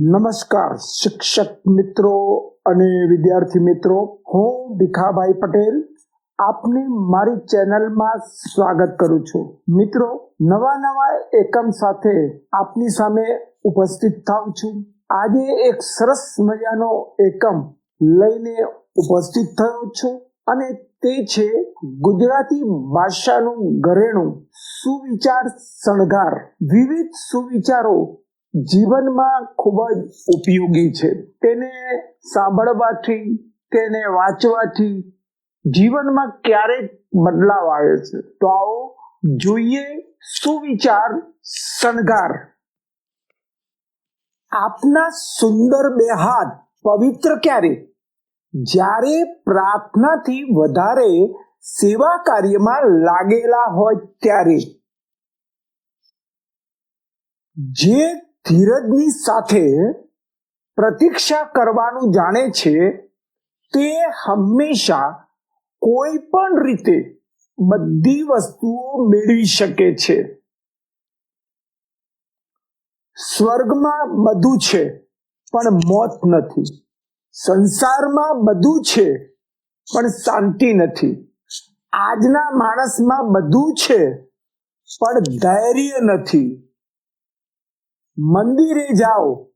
નમસ્કાર, શિક્ષક મિત્રો અને વિદ્યાર્થી મિત્રો. હું ભીખાભાઈ પટેલ આપની મારી ચેનલમાં સ્વાગત કરું છું. મિત્રો, નવા નવા એકમ સાથે આપની સામે ઉપસ્થિત થાઉં છું. આજે એક સરસ મજાનો એકમ લઈને ઉપસ્થિત થયો છું અને તે છે ગુજરાતી ભાષાનું ઘરેણું સુવિચાર શણગાર. વિવિધ સુવિચારો જીવનમાં ખૂબ જ ઉપયોગી છે. તેને સાંભળવાથી, તેને વાંચવાથી જીવનમાં ક્યારેક બદલાવ આવે છે. તો આવો જોઈએ સુવિચાર શણગાર. આપના સુંદર બે હાથ પવિત્ર ક્યારે? જ્યારે પ્રાર્થનાથી વધારે સેવા કાર્યમાં લાગેલા હોય ત્યારે. જે ધીરજની સાથે પ્રતીક્ષા કરવાનું જાણે છે તે હંમેશા કોઈ પણ રીતે બધી વસ્તુઓ મેળવી શકે છે. સ્વર્ગમાં બધું છે, પણ મોત નથી. સંસારમાં બધું છે, પણ શાંતિ નથી. આજના માણસમાં બધું છે, પણ ધૈર્ય નથી. મંદિરે જાઓ,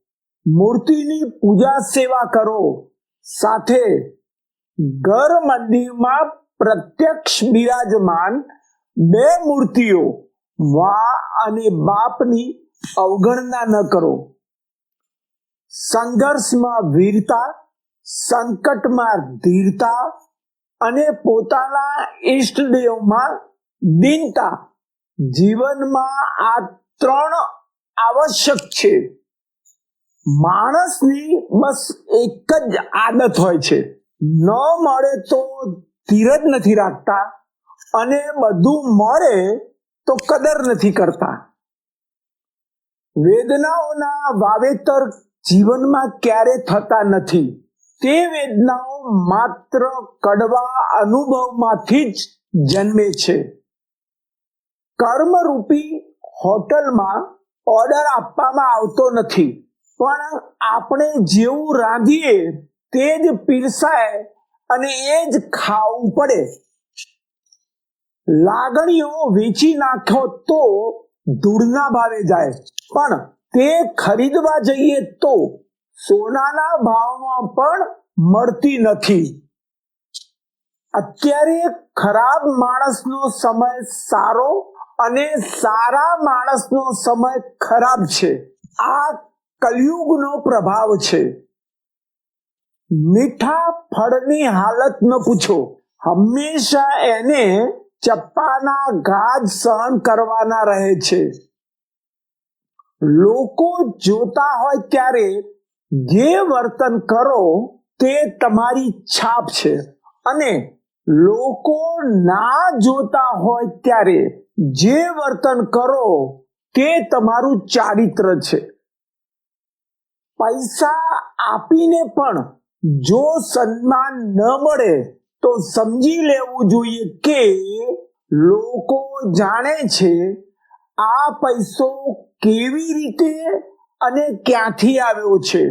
મૂર્તિની પૂજા સેવા કરો. સાથે ઘર મંદિરમાં પ્રત્યક્ષ બિરાજમાન બે મૂર્તિઓ વા અને બાપની અવગણના ન કરો. સંઘર્ષમાં વીરતા, સંકટમાં ધીરતા અને પોતાના ઈષ્ટદેવમાં દીનતા. જીવનમાં આ ત્રણ આવશ્યક છે. માણસની બસ એક જ આદત હોય છે. ન મળે તો ધીરજ નથી રાખતા અને બધું મળે તો કદર નથી કરતા. વેદનાઓના વાવેતર જીવનમાં ક્યારે થતા નથી. તે વેદનાઓ માત્ર કડવા અનુભવમાંથી જ જન્મે છે. કર્મરૂપી હોટલમાં ઓર્ડર આપવામાં આવતો નથી. પણ આપણે જેવું રાંધીએ તે જ પીરસાય અને એ જ ખાવું પડે. લાગણીઓ વેચી નાખો તો ધૂળના ભાવે જાય. પણ તે ખરીદવા જઈએ તો સોનાના ભાવમાં પણ મળતી નથી. અત્યારે ખરાબ માણસનો સમય સારો અને સારા માણસનો સમય ખરાબ છે. આ કલયુગનો પ્રભાવ છે. મીઠા ફળની હાલત ન પૂછો. હંમેશા એને ચપ્પાના ગાજ સહન કરવાના રહે છે. લોકો જોતા હોય ત્યારે જે વર્તન કરો તે તમારી છાપ છે. અને લોકો ના જોતા હોય ત્યારે જે વર્તન કરો તે તમારું ચારિત્ર છે. પૈસા આપીને પણ જો સન્માન ન મળે તો સમજી લેવું જોઈએ કે લોકો જાણે છે આ પૈસો કેવી રીતે અને ક્યાંથી આવ્યો છે.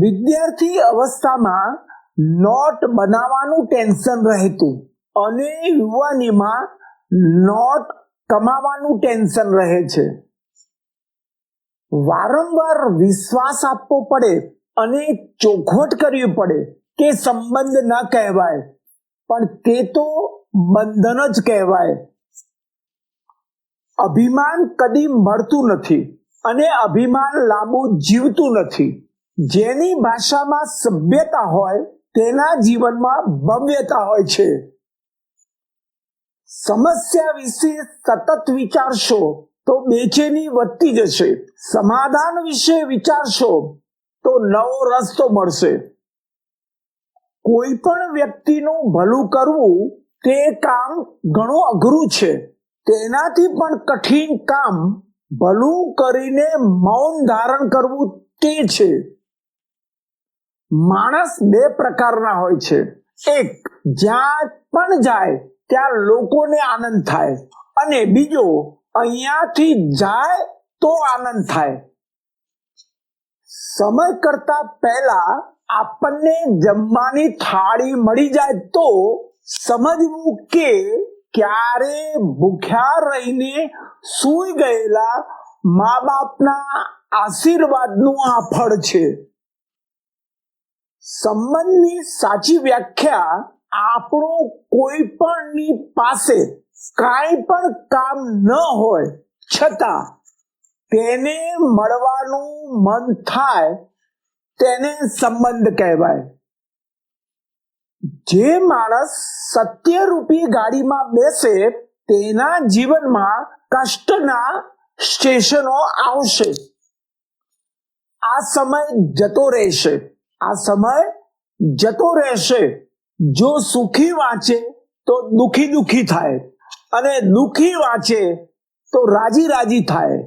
વિદ્યાર્થી અવસ્થામાં નોટ બનાવવાનું ટેન્શન રહેતું. અને યુવાનીમાં નોટ કમાવાનું ટેન્શન રહે છે. વારંવાર વિશ્વાસ આપવો પડે અને ચોખવટ કરવી પડે કે સંબંધ ન કહેવાય. પણ તે તો બંધન જ કહેવાય. અભિમાન કદી મળતું નથી અને અભિમાન લાંબુ જીવતું નથી. જેની ભાષામાં સભ્યતા હોય તેના જીવનમાં ભવ્યતા હોય છે. સમસ્યા વિશે સતત વિચારશો તો બેચેની વધતી જશે. સમાધાન વિશે વિચારશો તો નવો રસ્તો મળશે. કોઈ પણ વ્યક્તિનું ભલું કરવું તે કામ ઘણું અઘરું છે. તેનાથી પણ કઠિન કામ ભલું કરીને મૌન ધારણ કરવું તે છે. માણસ બે પ્રકારના હોય છે. એક જ્યાં પણ જાય, ત્યાં લોકોને આનંદ થાય. અને બીજો, અહીંયાથી જાય તો આનંદ થાય. સમય કરતા પહેલા આપણને જમવાની થાળી મળી જાય તો સમજવું કે ક્યારે ભૂખ્યા રહીને સૂઈ ગયેલા મા બાપના આશીર્વાદનું આ ફળ છે. સંબંધની સાચી વ્યાખ્યા આપણું કોઈ પણની પાસે કાંઈ પણ કામ ન હોય, છતાં તેને મળવાનું મન થાય, તેને સંબંધ કહેવાય. જે માણસ સત્યરૂપી ગાડીમાં બેસે, તેના જીવનમાં કષ્ટના સ્ટેશનો આવશે. આ સમય જતો રહેશે. આ સમય જતો રહેશે. જો સુખી વાંચે તો દુખી દુખી થાય. અને દુખી વાંચે તો રાજી રાજી થાય.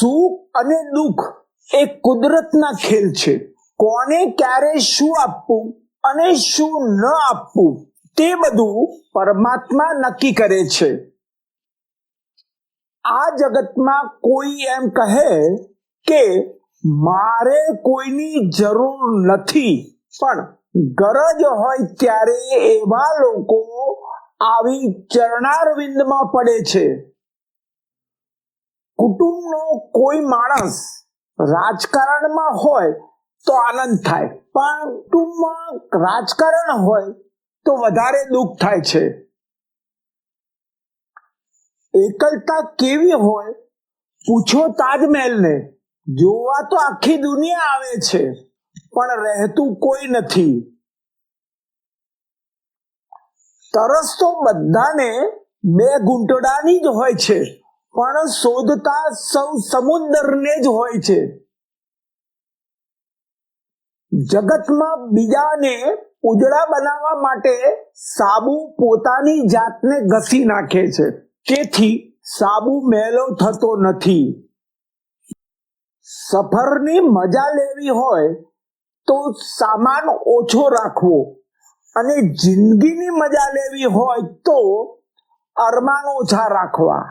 સુખ અને દુઃખ એ કુદરતના ખેલ છે. કોને ક્યારે શું આપવું અને શું ન આપવું તે બધું પરમાત્મા નક્કી કરે છે. આ જગતમાં કોઈ એમ કહે કે મારે કોઈની જરૂર નથી. પણ ગરજ હોય ત્યારે એવા લોકો આવી ચરણારવિંદમાં પડે છે. કુટુંબનો કોઈ માણસ રાજકારણમાં હોય તો આનંદ થાય. પણ કુટુંબમાં રાજકારણ હોય તો વધારે દુઃખ થાય છે. એકલતા કેવી હોય? પૂછો તાજમહેલને. જોવા તો આખી દુનિયા આવે છે, પણ રહેતું કોઈ નથી. તરસ તો બધાને બે ગુંટડાની જ હોય છે, પણ શોધતા સૌ સમુદ્રને જ હોય છે. જગતમાં બીજાને ઉજળા બનાવવા માટે સાબુ પોતાની જાતને ઘસી નાખે છે, તેથી સાબુ મેલો થતો નથી. સફરની મજા લેવી હોય તો સામાન ઓછો રાખવો અને જિંદગીની મજા લેવી હોય તો અરમાન ઓછા રાખવા.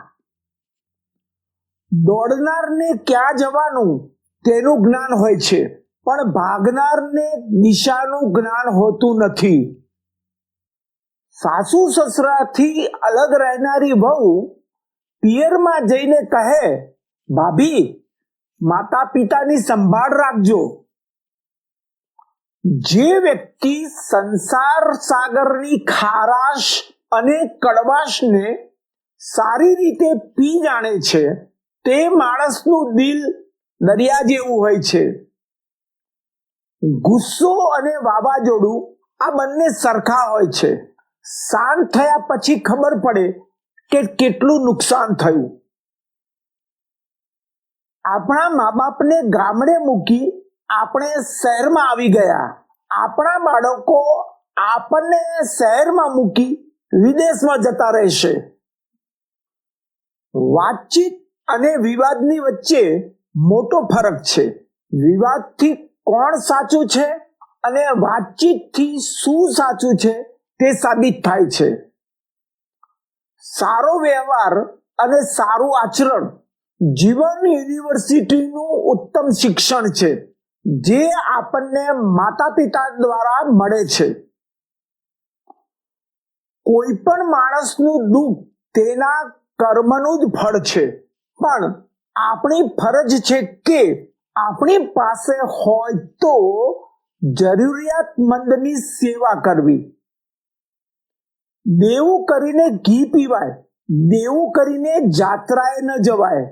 દોડનારને ક્યાં જવાનું તેનું જ્ઞાન હોય છે, પણ ભાગનારને દિશાનું જ્ઞાન હોતું નથી. સાસુ સસરાથી અલગ રહેનારી વહુ પિયરમાં જઈને કહે, ભાભી માતા પિતાની સંભાળ રાખજો. જે વ્યક્તિ સંસાર સાગરની ખારાશ અને કડવાશને સારી રીતે પી જાણે છે, તે માણસનું દિલ દરિયા જેવું હોય છે. ગુસ્સો અને વાવાઝોડું આ બંને સરખા હોય છે. શાંત થયા પછી ખબર પડે કે કેટલું નુકસાન થયું. આપણા મા બાપને ગામડે મૂકી આપણે શહેરમાં આવી ગયા. આપણા બાળકો આપણને શહેરમાં મૂકી વિદેશમાં જતા રહેશે. વાતચીત અને વિવાદની વચ્ચે મોટો ફરક છે. વિવાદથી કોણ સાચું છે અને વાતચીતથી શું સાચું છે તે સાબિત થાય છે. સારો વ્યવહાર અને સારું આચરણ જીવન યુનિવર્સિટીનું ઉત્તમ શિક્ષણ છે, જે આપણને માતા પિતા દ્વારા મળે છે. કોઈ પણ માણસનું દુઃખ તેના કર્મનું જ ફળ છે, પણ આપણી ફરજ છે કે આપણી પાસે હોય તો જરૂરિયાતમંદની સેવા કરવી. દેવું કરીને ઘી પીવાય, દેવું કરીને જાત્રાએ ન જવાય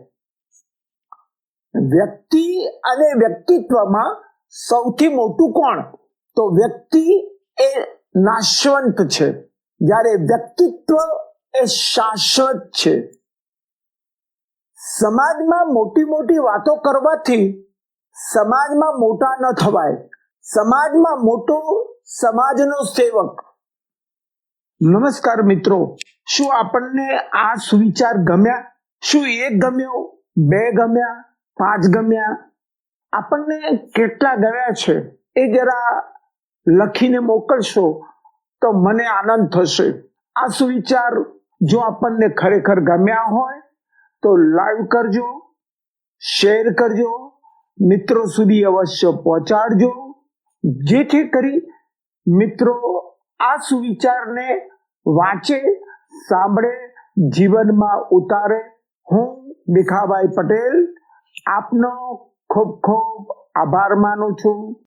વ્યક્તિ અને વ્યક્તિત્વમાં સૌથી મોટું કોણ? તો વ્યક્તિ એ નાશવંત છે. જ્યારે વ્યક્તિત્વ એ શાશ્વત છે. સમાજમાં મોટી મોટી વાતો કરવાથી સમાજમાં મોટા ન થવાય. સમાજમાં મોટો સમાજનો સેવક. નમસ્કાર મિત્રો. શું આપણને આ સુવિચાર ગમ્યા? શું એક ગમ્યો? બે ગમ્યા? પાંચ ગમ્યા આપણને કેટલા ગમ્યા છે એ જરા લખીને મોકલશો તો મને આનંદ થશે. આ સુવિચાર જો આપણને ખરેખર ગમ્યા હોય તો લાઈવ કરજો, શેર કરજો, મિત્રો સુધી અવશ્ય પહોંચાડજો, જેથી કરી મિત્રો આ સુવિચારને વાંચે, સાંભળે, જીવનમાં ઉતારે. હું ભીખાભાઈ પટેલ આપનો ખૂબ ખૂબ આભાર માનું છું